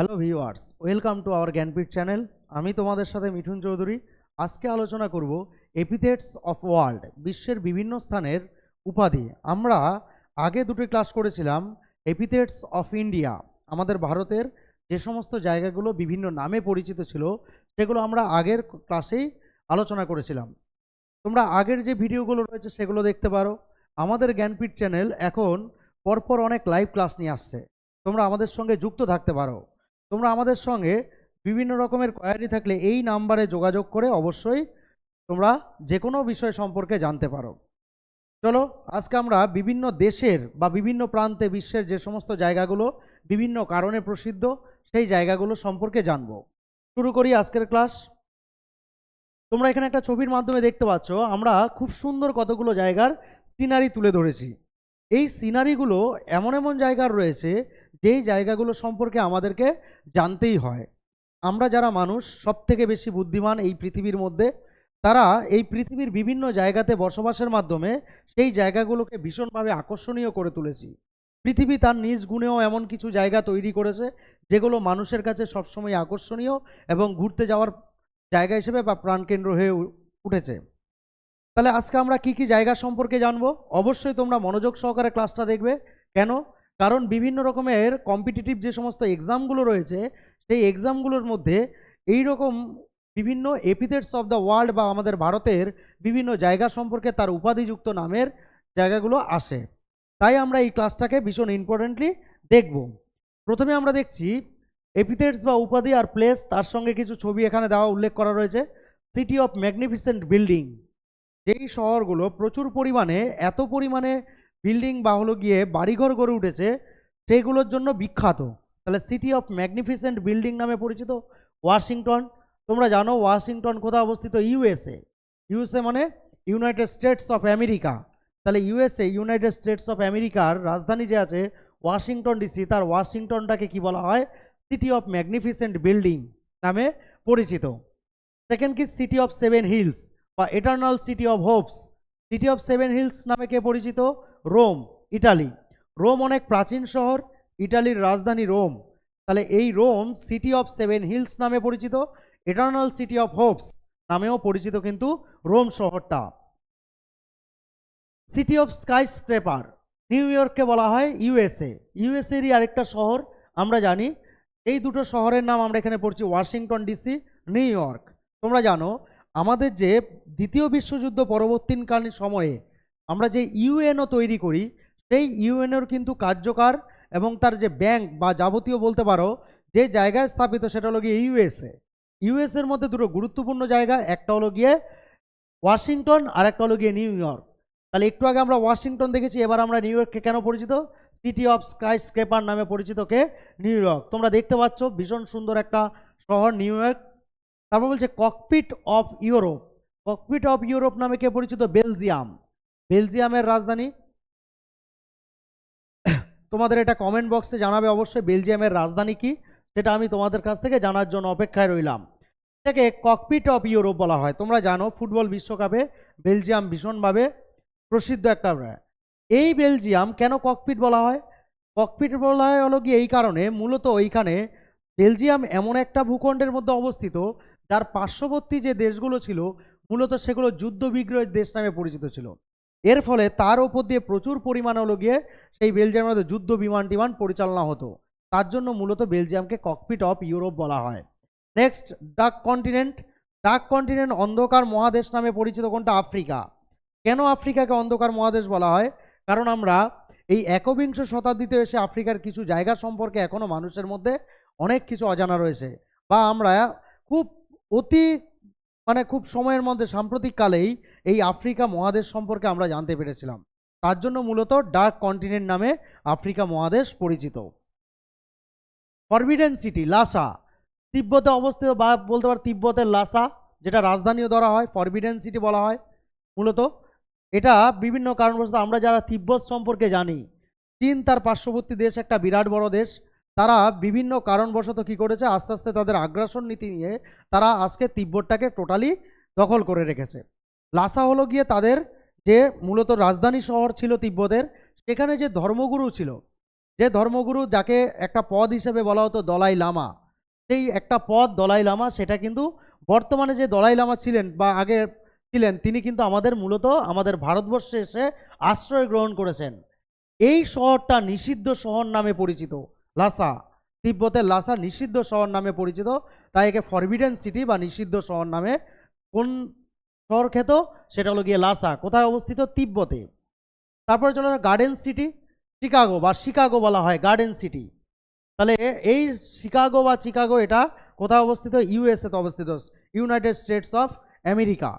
Hello viewers, welcome to our Gyanpeeth channel. আমি তোমাদের সাথে মিঠুন চৌধুরী। আজকে আলোচনা করব এপিথেটস অফ ওয়ার্ল্ড বিশ্বের বিভিন্ন স্থানের উপাধি। আমরা আগে দুটো ক্লাস করেছিলাম এপিথেটস অফ ইন্ডিয়া আমাদের ভারতের যে সমস্ত জায়গাগুলো বিভিন্ন নামে পরিচিত ছিল, সেগুলো আমরা আগের ক্লাসেই আলোচনা করেছিলাম। তোমরা আগের যে ভিডিওগুলো রয়েছে, সেগুলো দেখতে পারো। আমাদের জ্ঞানপীঠ চ্যানেল এখন পরপর অনেক লাইভ ক্লাস নিয়ে আসছে। তোমরা আমাদের সঙ্গে যুক্ত থাকতে পারো। তোমরা আমাদের সঙ্গে বিভিন্ন রকমের কোয়ারি থাকলে এই নাম্বারে যোগাযোগ করে অবশ্যই তোমরা যে কোনো বিষয় সম্পর্কে জানতে পারো। চলো, আজকে আমরা বিভিন্ন দেশের বা বিভিন্ন প্রান্তে বিশ্বের যে সমস্ত জায়গাগুলো, বিভিন্ন কারণে প্রসিদ্ধ, সেই জায়গাগুলো সম্পর্কে জানব। শুরু করি আজকের ক্লাস তোমরা এখানে একটা ছবির মাধ্যমে দেখতে পাচ্ছ, আমরা খুব সুন্দর কতগুলো জায়গার সিনারি তুলে ধরেছি। এই সিনারিগুলো এমন এমন জায়গার রয়েছে যেই জায়গাগুলো সম্পর্কে আমাদেরকে জানতেই হয়। আমরা যারা মানুষ সব থেকে বেশি বুদ্ধিমান এই পৃথিবীর মধ্যে, তারা এই পৃথিবীর বিভিন্ন জায়গাতে বসবাসের মাধ্যমে সেই জায়গাগুলোকে ভীষণভাবে আকর্ষণীয় করে তুলেছি। পৃথিবী তার নিজ গুণেও এমন কিছু জায়গা তৈরি করেছে, যেগুলো মানুষের কাছে সবসময় আকর্ষণীয় এবং ঘুরতে যাওয়ার জায়গা হিসেবে বা প্রাণকেন্দ্র হয়ে উঠেছে। তাহলে আজকে আমরা কি কি জায়গা সম্পর্কে জানব? অবশ্যই তোমরা মনোযোগ সহকারে ক্লাসটা দেখবে। কেন? কারণ বিভিন্ন রকমের কম্পিটিটিভ যে সমস্ত এক্সামগুলো রয়েছে, সেই এক্সামগুলোর মধ্যে এই রকম বিভিন্ন এপিথেটস অফ দ্য ওয়ার্ল্ড বা আমাদের ভারতের বিভিন্ন জায়গা সম্পর্কে তার উপাধিযুক্ত নামের জায়গাগুলো আসে। তাই আমরা এই ক্লাসটাকে ভীষণ ইম্পর্টেন্টলি দেখব। প্রথমে আমরা দেখছি এপিথেটস বা উপাধি আর প্লেস তার সঙ্গে কিছু ছবি এখানে দেওয়া উল্লেখ করা রয়েছে। সিটি অফ ম্যাগনিফিসেন্ট বিল্ডিং যেই শহরগুলো প্রচুর পরিমাণে, এত পরিমাণে বিল্ডিং বা হলো গিয়ে বাড়িঘর গড়ে উঠেছে সেইগুলোর জন্য বিখ্যাত। তাহলে সিটি অফ ম্যাগনিফিসেন্ট বিল্ডিং নামে পরিচিত ওয়াশিংটন। তোমরা জানো ওয়াশিংটন কোথায় অবস্থিত? ইউএসএ ইউএসএ মানে ইউনাইটেড স্টেটস অফ আমেরিকা তাহলে ইউএসএ ইউনাইটেড স্টেটস অফ আমেরিকার রাজধানী যে আছে, ওয়াশিংটন ডিসি তার ওয়াশিংটনটাকে কি বলা হয়? সিটি অফ ম্যাগনিফিসেন্ট বিল্ডিং নামে পরিচিত। সেকেন্ড কি? সিটি অফ সেভেন হিলস বা eternal city of hopes city of seven hills নামে কে পরিচিত? Rome, Italy. রোম অনেক প্রাচীন শহর, ইটালির রাজধানী রোম। তাহলে এই Rome city of seven hills নামে পরিচিত এটার্নাল সিটি অফ হোপস নামেও পরিচিত কিন্তু রোম শহরটা। City of skyscraper New ইয়র্ককে বলা হয় ইউএসএ। ইউএসএরই আরেকটা শহর, আমরা জানি। এই দুটো শহরের নাম আমরা এখানে পড়ছি ওয়াশিংটন ডিসি, নিউ ইয়র্ক। তোমরা জানো, আমাদের যে দ্বিতীয় বিশ্বযুদ্ধ পরবর্তীকালীন সময়ে আমরা যে ইউএনও তৈরি করি, সেই ইউএনওর কিন্তু কার্যকর এবং তার যে ব্যাংক বা যাবতীয় বলতে পারো, যে জায়গায় স্থাপিত সেটা হলো গিয়ে ইউএসএ। ইউএসএর মধ্যে দুটো গুরুত্বপূর্ণ জায়গা, একটা হলো গিয়ে ওয়াশিংটন আর একটা হলো গিয়ে নিউ ইয়র্ক। তাহলে একটু আগে আমরা ওয়াশিংটন দেখেছি, এবার আমরা নিউ ইয়র্ককে কেন পরিচিত? সিটি অফ স্কাই স্ক্রেপার নামে পরিচিত কে? New York. তোমরা দেখতে পাচ্ছ ভীষণ সুন্দর একটা শহর নিউ ইয়র্ক। তারপর বলছে cockpit of Europe. Cockpit of Europe নামে কে পরিচিত? বেলজিয়াম। বেলজিয়ামের রাজধানী? তোমাদের এটা কমেন্ট বক্সে জানাবে অবশ্যই বেলজিয়ামের রাজধানী কি, সেটা আমি তোমাদের কাছ থেকে জানার জন্য অপেক্ষায় রইলাম। এটাকে ককপিট অফ ইউরোপ বলা হয়। তোমরা জানো, ফুটবল বিশ্বকাপে বেলজিয়াম ভীষণভাবে প্রসিদ্ধ একটা, এই বেলজিয়াম কেন ককপিট বলা হয়? ককপিট বলা হয় হলো কি এই কারণে, মূলত ওইখানে বেলজিয়াম এমন একটা ভূখণ্ডের মধ্যে অবস্থিত, যার পার্শ্ববর্তী যে দেশগুলো ছিল, মূলত সেগুলো যুদ্ধ বিগ্রহের দেশ নামে পরিচিত ছিল। এর ফলে তার ওপর দিয়ে প্রচুর পরিমাণ হলো গিয়ে সেই বেলজিয়ামের মধ্যে যুদ্ধ বিমান টিমান পরিচালনা হতো। তার জন্য মূলত বেলজিয়ামকে ককপিট অফ ইউরোপ বলা হয়। নেক্সট ডাক কন্টিনেন্ট ডাক কন্টিনেন্ট অন্ধকার মহাদেশ নামে পরিচিত কোনটা? আফ্রিকা। কেন আফ্রিকাকে অন্ধকার মহাদেশ বলা হয়? কারণ আমরা এই একবিংশ শতাব্দীতে এসে আফ্রিকার কিছু জায়গা সম্পর্কে এখনও মানুষের মধ্যে অনেক কিছু অজানা রয়েছে। বা আমরা খুব অতি মানে খুব সময়ের মধ্যে সাম্প্রতিক কালেই এই আফ্রিকা মহাদেশ সম্পর্কে আমরা জানতে পেরেছিলাম। তার জন্য মূলত ডার্ক কন্টিনেন্ট নামে আফ্রিকা মহাদেশ পরিচিত। Forbidden city, Lhasa. তিব্বতে অবস্থিত বা বলতে পার তিব্বতের লাসা, যেটা রাজধানীও ধরা হয়, ফরবিডেন সিটি বলা হয় মূলত। এটা বিভিন্ন কারণবশত আমরা যারা তিব্বত সম্পর্কে জানি, চীন তার পার্শ্ববর্তী দেশ একটা বিরাট বড় দেশ, তারা বিভিন্ন কারণবশত কি করেছে, আস্তে আস্তে তাদের আগ্রাসন নীতি নিয়ে তারা আজকে তিব্বতটাকে টোটালি দখল করে রেখেছে। লাসা হলো গিয়ে তাদের যে মূলত রাজধানী শহর ছিল তিব্বতের, সেখানে যে ধর্মগুরু ছিল, যে ধর্মগুরু যাকে একটা পদ হিসেবে বলা হতো দলাই লামা, সেই একটা পদ দলাই লামা, সেটা কিন্তু বর্তমানে যে দলাই লামা ছিলেন বা আগে ছিলেন, তিনি কিন্তু আমাদের মূলত আমাদের ভারতবর্ষে এসে আশ্রয় গ্রহণ করেছেন। এই শহরটা নিষিদ্ধ শহর নামে পরিচিত, লাসা, তিব্বতের লাসা নিষিদ্ধ শহর নামে পরিচিত, তাই একে ফরবিডেন সিটি বা নিষিদ্ধ শহর নামে কোন শহর খ্যাত সেটা হলো গিয়ে লাসা, কোথায় অবস্থিত? তিব্বতে। তারপরে চলে গার্ডেন সিটি, শিকাগো বা শিকাগো বলা হয়, গার্ডেন সিটি। তাহলে এই শিকাগো বা চিকাগো, এটা কোথায় অবস্থিত? ইউএসএতে অবস্থিত, United States of America,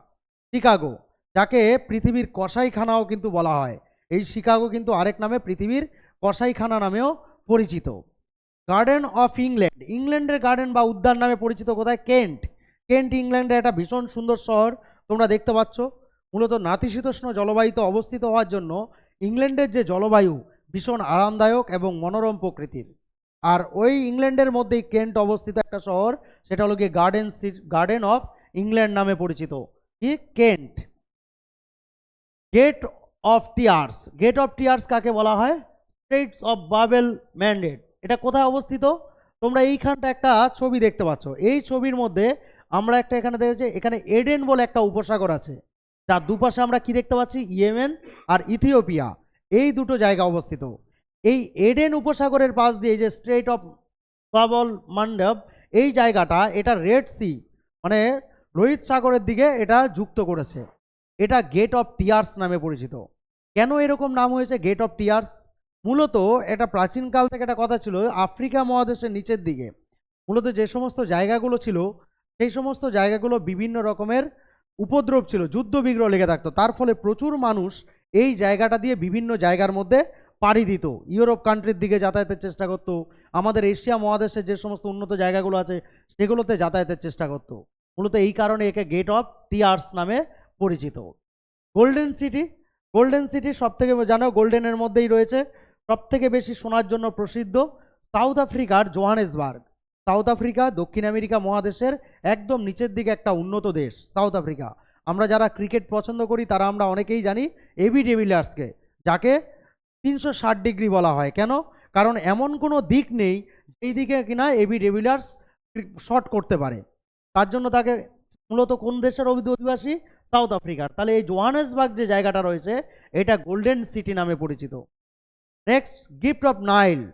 Chicago, যাকে পৃথিবীর কসাইখানাও কিন্তু বলা হয়। এই শিকাগো কিন্তু আরেক নামে পৃথিবীর কসাইখানা নামেও পরিচিত। গার্ডেন অফ ইংল্যান্ড, ইংল্যান্ডের গার্ডেন বা উদ্যান নামে পরিচিত কোথায়? কেন্ট। কেন্ট ইংল্যান্ডের একটা ভীষণ সুন্দর শহর তোমরা দেখতে পাচ্ছ, মূলত নাতিশীতোষ্ণ জলবায়ুতে অবস্থিত হওয়ার জন্য ইংল্যান্ডের যে জলবায়ু ভীষণ আরামদায়ক এবং মনোরম প্রকৃতির। আর ওই ইংল্যান্ডের মধ্যেই কেন্ট অবস্থিত একটা শহর, সেটা হলো গিয়ে গার্ডেন গার্ডেন অফ ইংল্যান্ড নামে পরিচিত। কি? Kent. Gate of tears. Gate of tears কাকে বলা হয়? States of Babel mandate. এটা কোথায় অবস্থিত? তোমরা এইখানটা একটা ছবি দেখতে পাচ্ছ। এই ছবির মধ্যে আমরা একটা এখানে দেখেছি এখানে এডেন বলে একটা উপসাগর আছে। যার দুপাশে আমরা কি দেখতে পাচ্ছি? ইয়েমেন আর ইথিওপিয়া। এই দুটো জায়গা অবস্থিত। এই এডেন উপসাগরের পাশ দিয়ে যে স্ট্রেট অফ বাবল মান্ডব এই জায়গাটা, এটা রেড সি মানে রোহিত সাগরের দিকে এটা যুক্ত করেছে। এটা গেট অফ টিয়ার্স নামে পরিচিত। কেন এরকম নাম হয়েছে গেট অফ টিয়ার্স মূলত এটা প্রাচীনকাল থেকে একটা কথা ছিল, আফ্রিকা মহাদেশের নিচের দিকে। মূলত যে সমস্ত জায়গাগুলো ছিল সেই সমস্ত জায়গাগুলো বিভিন্ন রকমের উপদ্রব ছিল, যুদ্ধ বিগ্রহ লেগে থাকতো। তার ফলে প্রচুর মানুষ এই জায়গাটা দিয়ে বিভিন্ন জায়গার মধ্যে পাড়ি দিত। ইউরোপ কান্ট্রির দিকে যাতায়াতের চেষ্টা করতো, আমাদের এশিয়া মহাদেশের যে সমস্ত উন্নত জায়গাগুলো আছে, সেগুলোতে যাতায়াতের চেষ্টা করত। মূলত এই কারণে একে গেট অফ টিয়ার্স নামে পরিচিত। গোল্ডেন সিটি গোল্ডেন সিটি সব থেকে জানো গোল্ডেনের মধ্যেই রয়েছে সব থেকে বেশি শোনার জন্য প্রসিদ্ধ সাউথ আফ্রিকার জোহানেসবার্গ সাউথ আফ্রিকা, দক্ষিণ আমেরিকা মহাদেশের একদম নিচের দিকে একটা উন্নত দেশ, সাউথ আফ্রিকা। আমরা যারা ক্রিকেট পছন্দ করি, তারা আমরা অনেকেই জানি এবি ডেভিলিয়ার্সকে যাকে তিনশো ষাট ডিগ্রি বলা হয়। কেন? কারণ এমন কোনো দিক নেই যেই দিকে কিনা এবি ডেভিলিয়ার্স শট করতে পারে। তার জন্য তাকে মূলত কোন দেশের অধি- অধিবাসী? সাউথ আফ্রিকার। তাহলে এই জোহানেসবার্গ যে জায়গাটা রয়েছে, এটা গোল্ডেন সিটি নামে পরিচিত। নেক্সট গিফট অফ নাইল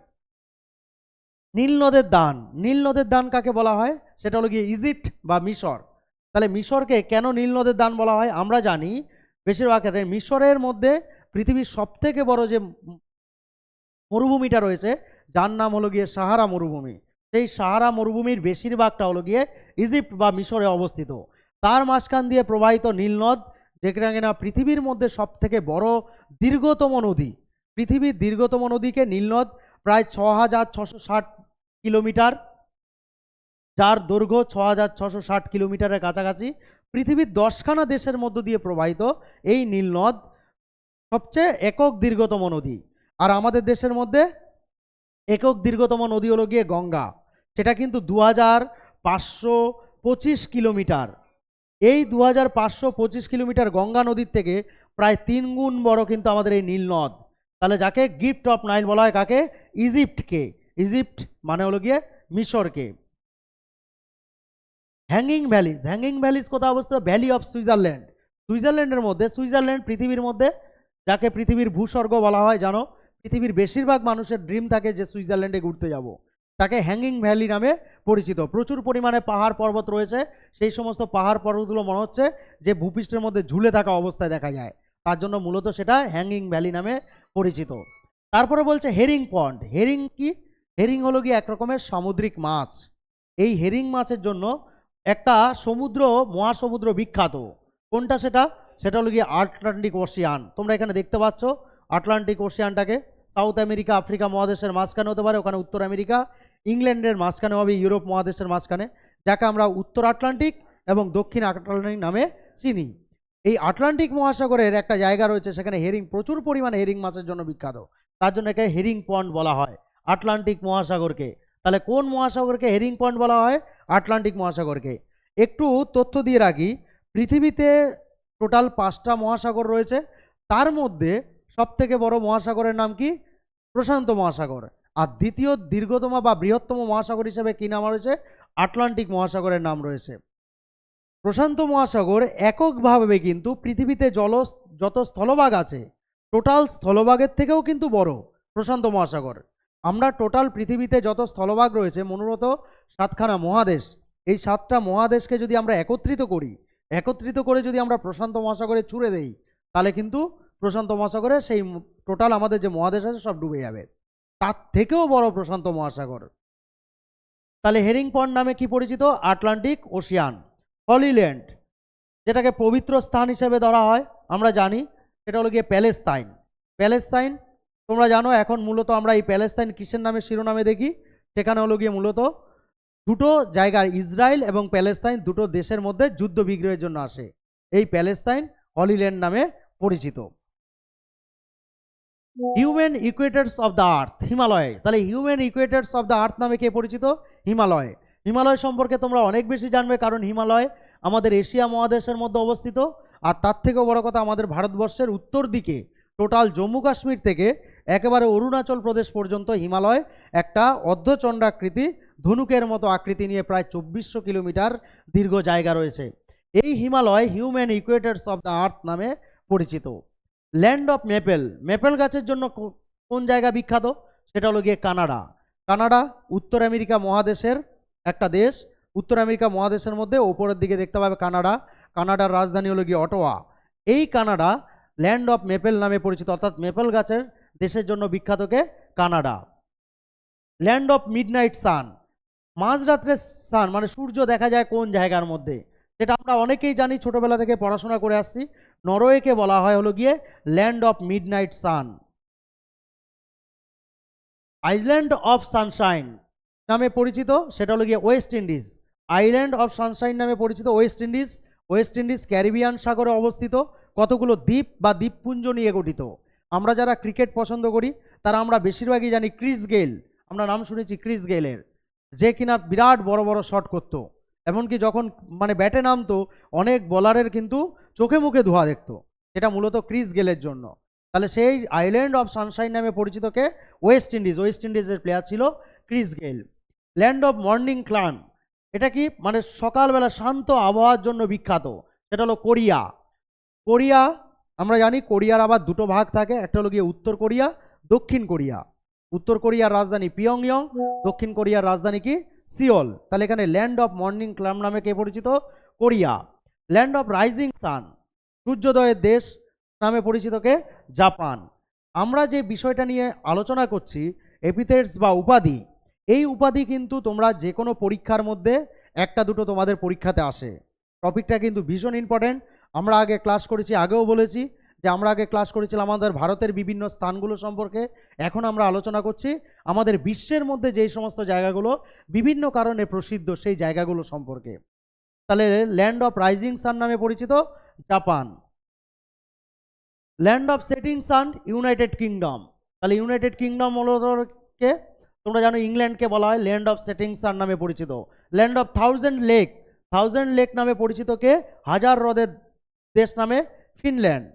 নীল নদের দান। নীল নদের দান কাকে বলা হয়? সেটা হলো গিয়ে ইজিপ্ট বা মিশর। তাহলে মিশরকে কেন নীল নদের দান বলা হয়? আমরা জানি বেশিরভাগ ক্ষেত্রে মিশরের মধ্যে পৃথিবীর সবথেকে বড় যে মরুভূমিটা রয়েছে, যার নাম হলো গিয়ে সাহারা মরুভূমি। সেই সাহারা মরুভূমির বেশিরভাগটা হলো গিয়ে ইজিপ্ট বা মিশরে অবস্থিত। তার মাঝখান দিয়ে প্রবাহিত নীলনদ যেখানে কিনা পৃথিবীর মধ্যে সব থেকে বড় দীর্ঘতম নদী। পৃথিবীর দীর্ঘতম নদীকে নীলনদ প্রায় ছ হাজার ছশো ষাট কিলোমিটার, যার দৈর্ঘ্য ছ হাজার ছশো ষাট কিলোমিটারের কাছাকাছি। পৃথিবীর দশখানা দেশের মধ্য দিয়ে প্রবাহিত এই নীলনদ সবচেয়ে একক দীর্ঘতম নদী। আর আমাদের দেশের মধ্যে একক দীর্ঘতম নদী হলো গিয়ে গঙ্গা। সেটা কিন্তু দু হাজার পাঁচশো পঁচিশ কিলোমিটার। এই দু হাজার পাঁচশো পঁচিশ কিলোমিটার গঙ্গা নদীর থেকে প্রায় তিন গুণ বড় কিন্তু আমাদের এই নীলনদ তাহলে যাকে গিফট অফ নাইল বলা হয়, কাকে? ইজিপ্টকে, ইজিপ্ট মানে হলো গিয়ে মিশরকে। হ্যাঙ্গিং ভ্যালিজ হ্যাঙ্গিং ভ্যালিজ কোথায় অবস্থিত? ভ্যালি অফ সুইজারল্যান্ড সুইজারল্যান্ডের মধ্যে সুইজারল্যান্ড পৃথিবীর মধ্যে, যাকে পৃথিবীর ভূস্বর্গ বলা হয়, জানো? পৃথিবীর বেশিরভাগ মানুষের ড্রিম থাকে যে সুইজারল্যান্ডে ঘুরতে যাব। তাকে হ্যাঙ্গিং ভ্যালি নামে পরিচিত। প্রচুর পরিমাণে পাহাড় পর্বত রয়েছে। সেই সমস্ত পাহাড় পর্বতগুলো মনে হচ্ছে যে ভূপৃষ্ঠের মধ্যে ঝুলে থাকা অবস্থায় দেখা যায়। তার জন্য মূলত সেটা হ্যাঙ্গিং ভ্যালি নামে পরিচিত। তারপরে বলছে হেরিং পন্ড। হেরিং কি? হেরিং হলো গিয়ে এক রকমের সামুদ্রিক মাছ। এই হেরিং মাছের জন্য একটা সমুদ্র, মহাসমুদ্র বিখ্যাত। কোনটা সেটা? সেটা হলো গিয়ে আটলান্টিক ওশিয়ান। তোমরা এখানে দেখতে পাচ্ছ আটলান্টিক ওশিয়ানটাকে। সাউথ আমেরিকা, আফ্রিকা মহাদেশের মাঝখানে হতে পারে, ওখানে উত্তর আমেরিকা, ইংল্যান্ডের মাঝখানে হবে, ইউরোপ মহাদেশের মাঝখানে, যাকে আমরা উত্তর আটলান্টিক এবং দক্ষিণ আটলান্টিক নামে চিনি। এই আটলান্টিক মহাসাগরের একটা জায়গা রয়েছে, সেখানে হেরিং, প্রচুর পরিমাণে হেরিং মাছের জন্য বিখ্যাত। তার জন্য একে হেরিং পন্ড বলা হয় আটলান্টিক মহাসাগরকে। তাহলে কোন মহাসাগরকে হেরিং পন্ড বলা হয়? আটলান্টিক মহাসাগরকে। একটু তথ্য দিয়ে রাখি, পৃথিবীতে টোটাল পাঁচটা মহাসাগর রয়েছে, তার মধ্যে সব থেকে বড় মহাসাগরের নাম কি? প্রশান্ত মহাসাগর। আর দ্বিতীয় দীর্ঘতম বা বৃহত্তম মহাসাগর হিসেবে কী নাম রয়েছে? আটলান্টিক মহাসাগরের নাম রয়েছে। প্রশান্ত মহাসাগর এককভাবে কিন্তু পৃথিবীতে জল যত স্থলভাগ আছে টোটাল স্থলভাগের থেকেও কিন্তু বড় প্রশান্ত মহাসাগর। আমরা টোটাল পৃথিবীতে যত স্থলভাগ রয়েছে মূলত সাতখানা মহাদেশ, এই সাতটা মহাদেশকে যদি আমরা একত্রিত করি, একত্রিত করে যদি আমরা প্রশান্ত মহাসাগরে ছুড়ে দেই, তাহলে কিন্তু প্রশান্ত মহাসাগরে সেই টোটাল আমাদের যে মহাদেশ আছে সব ডুবে যাবে। তার থেকেও বড় প্রশান্ত মহাসাগর। তাহলে হেরিং পন্ড নামে কি পরিচিত? আটলান্টিক ওশিয়ান, হলিল্যান্ড, যেটাকে পবিত্র স্থান হিসেবে ধরা হয়, আমরা জানি। সেটা হলো গিয়ে প্যালেস্তাইন। প্যালেস্তাইন, তোমরা জানো, এখন মূলত আমরা এই প্যালেস্তাইন কিসের নামে শিরোনামে দেখি? সেখানে হলো গিয়ে মূলত দুটো জায়গায় ইসরায়েল এবং প্যালেস্তাইন দুটো দেশের মধ্যে যুদ্ধ বিগ্রহের জন্য আসে। এই প্যালেস্তাইন হলিল্যান্ড নামে পরিচিত। Human equators of the earth Himalaya. তাহলে human equators of the earth নামে কে পরিচিত? হিমালয়। হিমালয় সম্পর্কে তোমরা অনেক বেশি জানবে, কারণ হিমালয় আমাদের এশিয়া মহাদেশের মধ্যে অবস্থিত। আর তার থেকেও বড় কথা আমাদের ভারতবর্ষের উত্তর দিকে, টোটাল জম্মু কাশ্মীর থেকে একেবারে অরুণাচল প্রদেশ পর্যন্ত হিমালয়, একটা অর্ধচন্ডাকৃতি ধনুকের মতো আকৃতি নিয়ে প্রায় চব্বিশশো কিলোমিটার দীর্ঘ জায়গা রয়েছে। এই Himalaya human equators of the earth নামে পরিচিত। ল্যান্ড অফ মেপেল মেপেল গাছের জন্য কোন জায়গা বিখ্যাত? সেটা হলো গিয়ে কানাডা। কানাডা, উত্তর আমেরিকা মহাদেশের একটা দেশ, উত্তর আমেরিকা মহাদেশের মধ্যে ওপরের দিকে দেখতে পাবে কানাডা। কানাডার রাজধানী হলো গিয়ে অটোয়া। এই কানাডা ল্যান্ড অফ মেপেল নামে পরিচিত, অর্থাৎ মেপেল গাছের দেশের জন্য বিখ্যাতকে Canada. Land of midnight sun. মাঝরাত্রে sun মানে সূর্য দেখা যায় কোন জায়গার মধ্যে? সেটা আমরা অনেকেই জানি, ছোটবেলা থেকে পড়াশোনা করে আসছি। নরওয়েকে বলা হয় হলো গিয়ে land of midnight sun. Island of sunshine নামে পরিচিত, সেটা হলো গিয়ে West Indies. Island of sunshine নামে পরিচিত West Indies West Indies Caribbean সাগরে অবস্থিত কতগুলো দ্বীপ বা দ্বীপপুঞ্জ নিয়ে গঠিত? আমরা যারা ক্রিকেট পছন্দ করি, তারা আমরা বেশিরভাগই জানি ক্রিস গেল আমরা নাম শুনেছি ক্রিস গেলের যে কিনা বিরাট বড় বড় শট করতো। এমনকি যখন মানে ব্যাটে নামতো, অনেক বলারের কিন্তু চোখে মুখে ধোয়া দেখতো। সেটা মূলত ক্রিস গেলের জন্য। তাহলে সেই আইল্যান্ড অফ সানশাইন নামে পরিচিতকে ওয়েস্ট ইন্ডিজ। ওয়েস্ট ইন্ডিজের প্লেয়ার ছিল Chris Gayle land of morning calm. এটা কি? মানে সকালবেলা শান্ত আবহাওয়ার জন্য বিখ্যাত। সেটা হলো কোরিয়া। কোরিয়া, আমরা জানি কোরিয়ার আবার দুটো ভাগ থাকে। একটা হলো গিয়ে উত্তর কোরিয়া, দক্ষিণ কোরিয়া। উত্তর কোরিয়ার রাজধানী পিয়ংইয়ং, দক্ষিণ কোরিয়ার রাজধানী কি? সিওল। তাহলে এখানে ল্যান্ড অফ মর্নিং ক্লাম নামে কে পরিচিত? Korea. Land of rising sun সূর্যোদয়ের দেশ নামে পরিচিত কে? জাপান। আমরা যে বিষয়টা নিয়ে আলোচনা করছি এপিথেটস বা উপাধি এই উপাধি কিন্তু তোমরা যে কোনো পরীক্ষার মধ্যে একটা দুটো তোমাদের পরীক্ষাতে আসে। টপিকটা কিন্তু ভীষণ ইম্পর্টেন্ট আমরা আগে ক্লাস করেছি, আগেও বলেছি যে আমরা আগে ক্লাস করেছিলাম আমাদের ভারতের বিভিন্ন স্থানগুলো সম্পর্কে। এখন আমরা আলোচনা করছি আমাদের বিশ্বের মধ্যে যেই সমস্ত জায়গাগুলো, বিভিন্ন কারণে প্রসিদ্ধ সেই জায়গাগুলো সম্পর্কে। তাহলে ল্যান্ড অফ রাইজিং সান নামে পরিচিত Japan land of setting sun United Kingdom তাহলে ইউনাইটেড কিংডম হলো কে? তোমরা জানো ইংল্যান্ডকে বলা হয় ল্যান্ড অফ সেটিং সান নামে পরিচিত। Land of thousand lake. Thousand lake নামে পরিচিত কে? হাজার হ্রদের দেশ নামে ফিনল্যান্ড।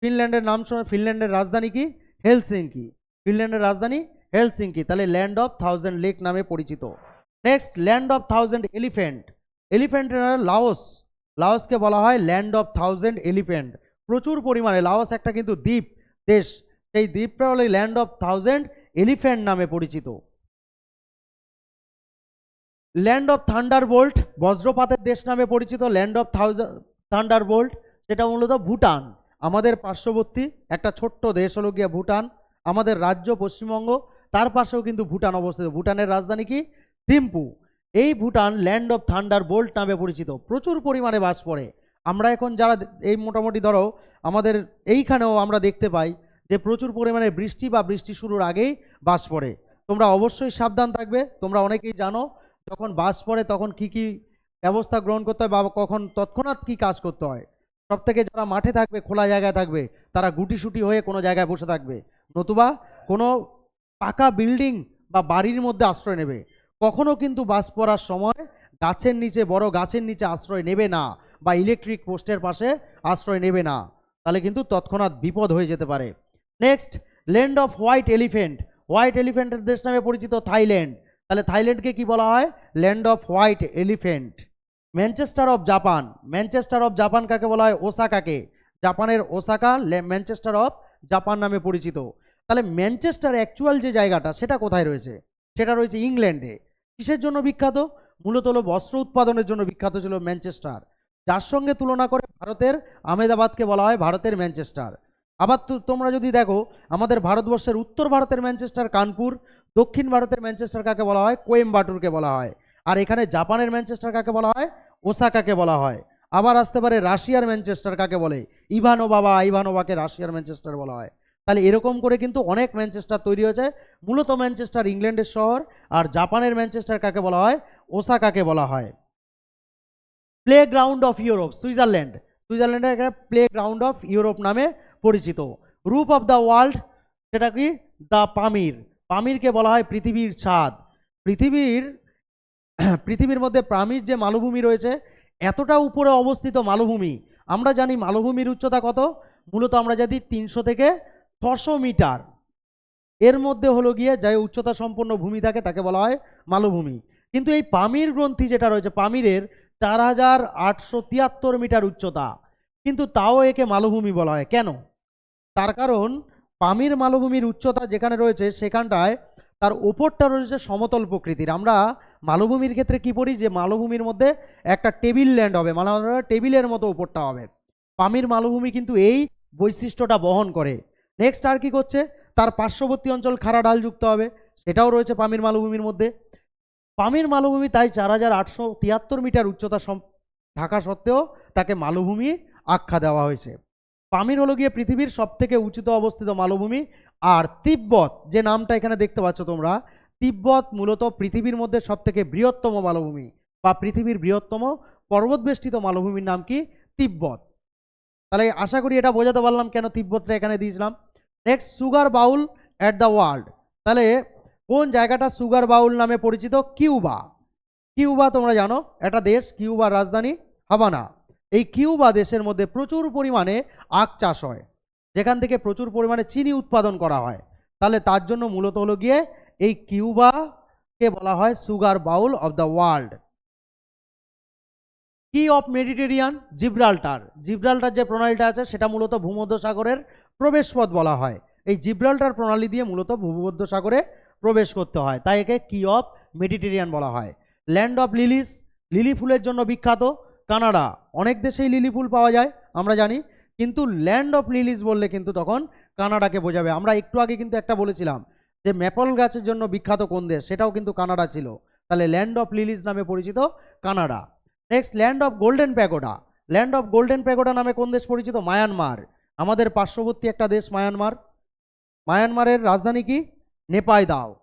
ফিনল্যান্ডের নাম শুনে, ফিনল্যান্ডের রাজধানী কি? হেলসিঙ্কি। ফিনল্যান্ডের রাজধানী হেলসিঙ্কি। তাহলে ল্যান্ড অফ থাউজেন্ড লেক নামে পরিচিত। Next, land of thousand elephant. এলিফ্যান্টের Laos. লাওসকে বলা হয় ল্যান্ড অফ থাউজেন্ড এলিফ্যান্ট। প্রচুর পরিমাণে। লাওস একটা কিন্তু দ্বীপ দেশ। সেই দ্বীপটা হলো ল্যান্ড অফ থাউজেন্ড এলিফ্যান্ট নামে পরিচিত। ল্যান্ড অফ থান্ডার বোল্ট বজ্রপাতের দেশ নামে পরিচিত land of thousand thunder bolt সেটা মূলত ভুটান। আমাদের পার্শ্ববর্তী একটা ছোট্ট দেশ হলো গিয়া ভুটান, আমাদের রাজ্য পশ্চিমবঙ্গ, তার পাশেও কিন্তু ভুটান অবস্থিত। ভুটানের রাজধানী কি? থিম্পু। এই Bhutan land of thunder bolt নামে পরিচিত। প্রচুর পরিমাণে বাস পড়ে। আমরা এখন যারা এই মোটামুটি ধরো, আমাদের এইখানেও আমরা দেখতে পাই যে প্রচুর পরিমাণে বৃষ্টি বা বৃষ্টি শুরুর আগেই বাস পড়ে। তোমরা অবশ্যই সাবধান থাকবে। তোমরা অনেকেই জানো, যখন বাস পড়ে তখন কি কি ব্যবস্থা গ্রহণ করতে হয় বা কখন তৎক্ষণাৎ কি কাজ করতে হয়। সব থেকে যারা মাঠে থাকবে, খোলা জায়গায় থাকবে, তারা গুটি গুটিসুটি হয়ে কোনো জায়গায় বসে থাকবে। নতুবা কোনো পাকা বিল্ডিং বা বাড়ির মধ্যে আশ্রয় নেবে। কখনো কিন্তু বাস পড়ার সময় গাছের নিচে, বড় গাছের নিচে আশ্রয় নেবে না বা ইলেকট্রিক পোস্টের পাশে আশ্রয় নেবে না। তাহলে কিন্তু তৎক্ষণাৎ বিপদ হয়ে যেতে পারে। Next, land of white elephant white এলিফ্যান্টের দেশ নামে পরিচিত থাইল্যান্ড। তাহলে থাইল্যান্ডকে কি বলা হয়? Land of white elephant. Manchester of Japan. Manchester of Japan কাকে বলা হয়? ওসাকাকে। জাপানের ওসাকা ম্যানচেস্টার অফ জাপান নামে পরিচিত। তাহলে ম্যানচেস্টার অ্যাকচুয়াল যে জায়গাটা, সেটা কোথায় রয়েছে? সেটা রয়েছে ইংল্যান্ডে। কিসের জন্য বিখ্যাত? মূলত হলো বস্ত্র উৎপাদনের জন্য বিখ্যাত ছিল ম্যানচেস্টার। যার সঙ্গে তুলনা করে ভারতের আমেদাবাদকে বলা হয় ভারতের ম্যানচেস্টার। আবার তোমরা যদি দেখো, আমাদের ভারতবর্ষের উত্তর ভারতের ম্যানচেস্টার, কানপুর, দক্ষিণ ভারতের ম্যানচেস্টার কাকে বলা হয়? কোয়েম্বাটুরকে বলা হয়। আর এখানে জাপানের ম্যানচেস্টার কাকে বলা হয়? ওসাকাকে বলা হয়। আবার আসতে পারে রাশিয়ার ম্যানচেস্টার কাকে বলে? ইভানোভা বা ইভানোভাকে রাশিয়ার ম্যানচেস্টার বলা হয়। তাহলে এরকম করে কিন্তু অনেক ম্যানচেস্টার তৈরি হয়েছে। মূলত ম্যানচেস্টার ইংল্যান্ডের শহর আর জাপানের ম্যানচেস্টার কাকে বলা হয়? ওসাকাকে বলা হয়। Playground of Europe Switzerland সুইজারল্যান্ডের একটা প্লে গ্রাউন্ড অফ ইউরোপ নামে পরিচিত। রূপ অফ দ্য ওয়ার্ল্ড, সেটা কি? দ্য পামির। পামিরকে বলা হয় পৃথিবীর ছাদ। পৃথিবীর পৃথিবীর মধ্যে পামির যে মালভূমি রয়েছে, এতটা উপরে অবস্থিত মালভূমি। আমরা জানি মালভূমির উচ্চতা কত? মূলত আমরা জানি তিনশো থেকে ছশো মিটার। এর মধ্যে হলো গিয়ে যে উচ্চতা সম্পন্ন ভূমি থাকে, তাকে বলা হয় মালভূমি। কিন্তু এই পামির গ্রন্থি যেটা রয়েছে, পামিরের চার হাজার আটশো তিয়াত্তর মিটার উচ্চতা। কিন্তু তাও একে মালভূমি বলা হয়। কেন? তার কারণ পামির মালভূমির উচ্চতা যেখানে রয়েছে সেখানটায় তার ওপরটা রয়েছে সমতল প্রকৃতির। আমরা মালভূমির ক্ষেত্রে কি পড়ি? যে মালভূমির মধ্যে একটা টেবিল ল্যান্ড হবে মানে টেবিলের মতো ওপরটা হবে। পামির মালভূমি কিন্তু এই বৈশিষ্ট্যটা বহন করে। নেক্সট আর কি করছে? তার পার্শ্ববর্তী অঞ্চল খাড়া ঢাল যুক্ত হবে, সেটাও রয়েছে পামির মালভূমির মধ্যে। পামির মালভূমি তাই চার হাজার আটশো তিয়াত্তর মিটার উচ্চতা সম- থাকা সত্ত্বেও তাকে মালভূমি আখ্যা দেওয়া হয়েছে। পামির হলো গিয়ে পৃথিবীর সব থেকে উঁচুতে অবস্থিত মালভূমি। আর তিব্বত, যে নামটা এখানে দেখতে পাচ্ছ তোমরা, তিব্বত মূলত পৃথিবীর মধ্যে সব থেকে বৃহত্তম মালভূমি, বা পৃথিবীর বৃহত্তম পর্বতবেষ্টিত মালভূমির নাম কি? তিব্বত। তাহলে আশা করি এটা বোঝাতে পারলাম কেন তিব্বতটা এখানে দিয়েছিলাম। Next sugar bowl at the world তাহলে কোন জায়গাটা সুগার বাউল নামে পরিচিত? কিউবা। কিউবা তোমরা জানো একটা দেশ, কিউবার রাজধানী হাবানা এই কিউবা দেশের মধ্যে প্রচুর পরিমাণে আখ চাষ হয়। যেখান থেকে প্রচুর পরিমাণে চিনি উৎপাদন করা হয়। তাহলে তার জন্য মূলত হলো গিয়ে এই কিউবাকে বলা হয় sugar bowl of the world. কি অফ মেডিটেরিয়ান? জিব্রাল্টার। জিব্রাল্টার যে প্রণালীটা আছে, সেটা মূলত ভূমধ্যসাগরের প্রবেশপথ বলা হয়। এই জিব্রাল্টার প্রণালী দিয়ে মূলত ভূমধ্যসাগরে প্রবেশ করতে হয়। তাই একে কি অফ মেডিটেরিয়ান বলা হয়। ল্যান্ড অফ লিলিস, লিলি ফুলের জন্য বিখ্যাত। কানাডা, অনেক দেশেই লিলি ফুল পাওয়া যায়, আমরা জানি। কিন্তু ল্যান্ড অফ লিলিস বললে কিন্তু তখন কানাডাকে বোঝাবে। আমরা একটু আগে কিন্তু একটা বলেছিলাম যে ম্যাপল গাছের জন্য বিখ্যাত কোন দেশ, সেটাও কিন্তু কানাডা ছিল। তাহলে ল্যান্ড অফ লিলিস নামে পরিচিত Canada. Next, land of golden pagoda. Land of golden pagoda নামে কোন দেশ পরিচিত? মায়ানমার। আমাদের পার্শ্ববর্তী একটা দেশ, মায়ানমার। মায়ানমারের রাজধানী কি? নেপাই দাও।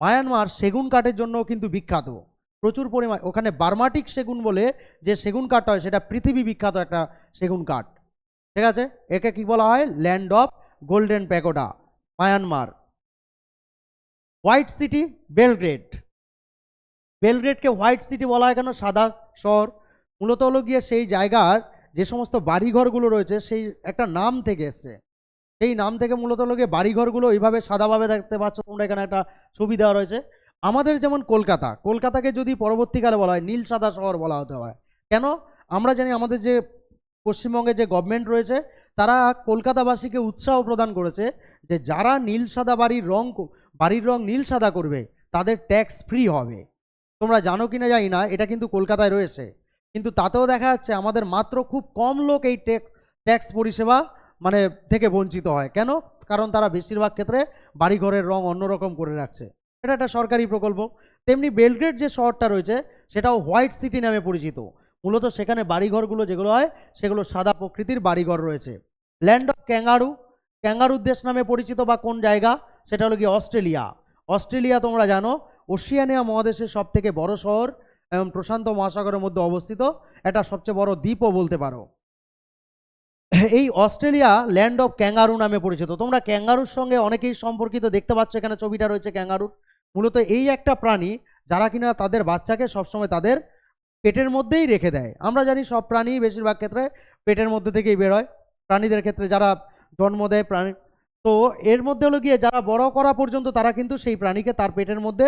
মায়ানমার সেগুন কাঠের জন্য কিন্তু বিখ্যাত। প্রচুর পরিমাণ, ওখানে বার্মাটিক সেগুন বলে যে সেগুন কাঠটা হয়, সেটা পৃথিবী বিখ্যাত একটা সেগুন কাঠ। ঠিক আছে? একে কি বলা হয়? Land of golden pagoda Myanmar white city Belgrade বেলগ্রেডকে white city বলা হয় কেন? সাদা শহর। মূলত হলো গিয়ে সেই জায়গার যে সমস্ত বাড়িঘরগুলো রয়েছে, সেই একটা নাম থেকে এসছে। সেই নাম থেকে মূলত হলো গিয়ে বাড়িঘরগুলো এইভাবে সাদাভাবে দেখতে পাচ্ছ, তোমরা এখানে একটা ছবি দেওয়া রয়েছে। আমাদের যেমন কলকাতা, কলকাতাকে যদি পরবর্তীকালে বলা হয়, নীল সাদা শহর বলা হতে হয়। কেন? আমরা জানি আমাদের যে পশ্চিমবঙ্গে যে গভর্নমেন্ট রয়েছে, তারা কলকাতাবাসীকে উৎসাহ প্রদান করেছে যে যারা নীল সাদা বাড়ির রং বাড়ির রং নীল সাদা করবে, তাদের ট্যাক্স ফ্রি হবে। তোমরা জানো কি না জানি না, এটা কিন্তু কলকাতায় রয়েছে। কিন্তু তাতেও দেখা যাচ্ছে আমাদের মাত্র খুব কম লোক এই ট্যাক্স ট্যাক্স পরিষেবা মানে থেকে বঞ্চিত হয়। কেন? কারণ তারা বেশিরভাগ ক্ষেত্রে বাড়িঘরের রং অন্যরকম করে রাখছে। এটা একটা সরকারি প্রকল্প। তেমনি বেলগ্রেড যে শহরটা রয়েছে, সেটাও হোয়াইট সিটি নামে পরিচিত। মূলত সেখানে বাড়িঘরগুলো যেগুলো হয়, সেগুলো সাদা প্রকৃতির বাড়িঘর রয়েছে। ল্যান্ড অফ ক্যাঙ্গারু ক্যাঙ্গারুর দেশ নামে পরিচিত বা কোন জায়গা? সেটা হলো গিয়ে অস্ট্রেলিয়া। অস্ট্রেলিয়া তোমরা জানো, ওশিয়ানিয়া মহাদেশের সব থেকে বড় শহর, এবং প্রশান্ত মহাসাগরের মধ্যে অবস্থিত। এটা সবচেয়ে বড় দ্বীপও বলতে পারো। এই অস্ট্রেলিয়া ল্যান্ড অফ ক্যাঙ্গারু নামে পরিচিত। তোমরা ক্যাঙ্গারুর সঙ্গে অনেকেই সম্পর্কিত দেখতে পাচ্ছ এখানে ছবিটা রয়েছে ক্যাঙ্গারুর। মূলত এই একটা প্রাণী যারা কিনা তাদের বাচ্চাকে সবসময় তাদের পেটের মধ্যেই রেখে দেয়। আমরা জানি সব প্রাণী বেশিরভাগ ক্ষেত্রে পেটের মধ্যে থেকেই বেরোয় প্রাণীদের ক্ষেত্রে যারা জন্ম দেয় প্রাণী তো এর মধ্যে হলো গিয়ে যারা বড় করা পর্যন্ত তারা কিন্তু সেই প্রাণীকে তার পেটের মধ্যে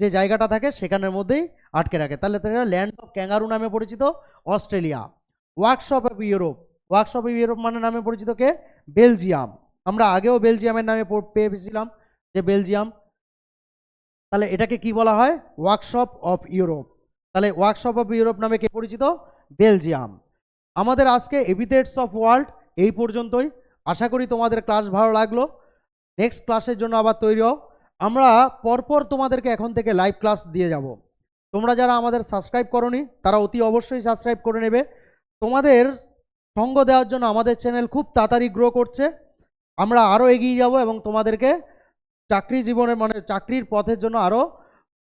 যে জায়গাটা থাকে সেখানের মধ্যেই আটকে রাখে। তাহলে তারা ল্যান্ড অফ ক্যাঙ্গারু নামে পরিচিত Australia. Workshop of Europe. Workshop of Europe মানে নামে পরিচিত কে? বেলজিয়াম। আমরা আগেও বেলজিয়ামের নামে পড়- পেয়েছিলাম যে বেলজিয়াম। তাহলে এটাকে কি বলা হয়? ওয়ার্কশপ অফ ইউরোপ তাহলে ওয়ার্কশপ অফ ইউরোপ নামে কে পরিচিত? বেলজিয়াম। আমাদের আজকে এপিথেটস অফ ওয়ার্ল্ড এই পর্যন্তই। আশা করি তোমাদের ক্লাস ভালো লাগল। নেক্সট ক্লাসের জন্য আবার তৈরি হও। আমরা পরপর তোমাদেরকে এখন থেকে লাইভ ক্লাস দিয়ে যাব। তোমরা যারা আমাদের সাবস্ক্রাইব করনি, তারা অতি অবশ্যই সাবস্ক্রাইব করে নেবে। তোমাদের সঙ্গ দেওয়ার জন্য আমাদের চ্যানেল খুব তাড়াতাড়ি গ্রো করছে। আমরা আরও এগিয়ে যাব এবং তোমাদেরকে চাকরি জীবনে মানে চাকরির পথের জন্য আরও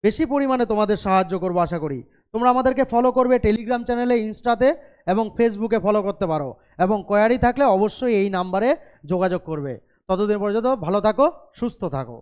বেশি পরিমাণে তোমাদের সাহায্য করব আশা করি। তোমরা আমাদেরকে ফলো করবে টেলিগ্রাম চ্যানেলে ইনস্টাতে এবং ফেসবুকে ফলো করতে পারো এবং কোয়ারি থাকলে অবশ্যই এই নাম্বারে যোগাযোগ করবে। ততদিন পর্যন্ত ভালো থাকো, সুস্থ থাকো।